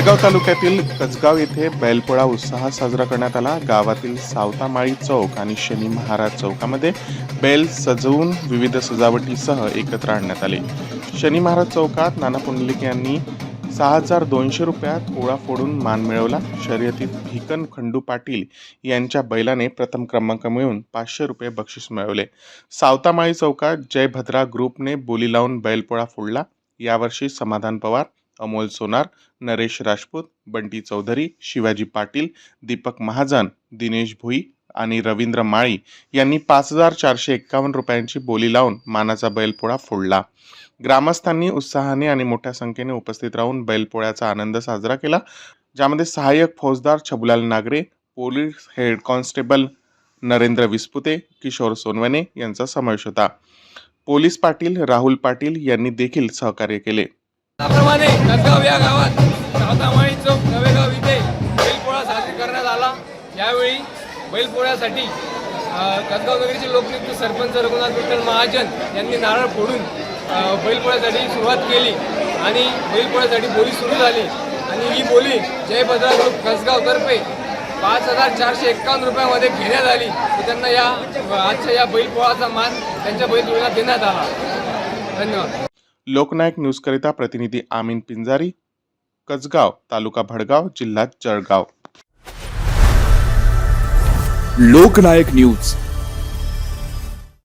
तालुक्यातील कसगाव येथे बैलपोळा उत्साहात साजरा करण्यात आला. गावातील सावतामाळी चौक आणि शनी महाराज चौकामध्ये बैल सजवून विविध सजावटीसह एकत्र आणण्यात आले. शनी महाराज चौकात नाना पुंडलिक यांनी सहा हजार दोनशे रुपयात पोळा फोडून मान मिळवला. शर्यतीत भिकन खंडू पाटील यांच्या बैलाने प्रथम क्रमांक मिळवून पाचशे रुपये बक्षीस मिळवले. सावतामाळी चौकात जयभद्रा ग्रुपने बोली लावून बैलपोळा फोडला. यावर्षी समाधान पवार अमोल सोनार नरेश राजपूत बंटी चौधरी शिवाजी पाटील दीपक महाजन दिनेश भुई आणि रवींद्र माळी यांनी पाच हजार चारशे एक्कावन्न रुपयांची बोली लावून मानाचा बैलपोळा फोडला. ग्रामस्थांनी उत्साहाने आणि मोठ्या संख्येने उपस्थित राहून बैलपोळ्याचा आनंद साजरा केला ज्यामध्ये सहाय्यक फौजदार Chhabulal Nagare police head constable Narendra Vispute Kishor Sonawane यांचा समावेश होता. पोलीस पाटील राहुल पाटील यांनी देखील सहकार्य केले. त्याप्रमाणे कसगाव या गावात सावतामाळी चौक नवेगाव इथे बैलपोळा साजरी करण्यात आला. यावेळी बैलपोळ्यासाठी कसगाव नगरीचे लोकनियुक्त सरपंच रघुनाथ विठ्ठल महाजन यांनी नारळ फोडून बैलपोळ्यासाठी सुरुवात केली आणि बैलपोळ्यासाठी बोली सुरू झाली. आणि ही बोली जय भद्रा ग्रुप कसगावतर्फे पाच हजार चारशे एक्कावन्न रुपयामध्ये घेण्यात आली. तर त्यांना या आजच्या या बैलपोळाचा मान त्यांच्या बैलपोळीला देण्यात आला. धन्यवाद. लोकनायक न्यूजकरिता प्रतिनिधी आमीन पिंजारी कसगाव तालुका भडगाव जिल्हा जळगाव. लोकनायक न्यूज.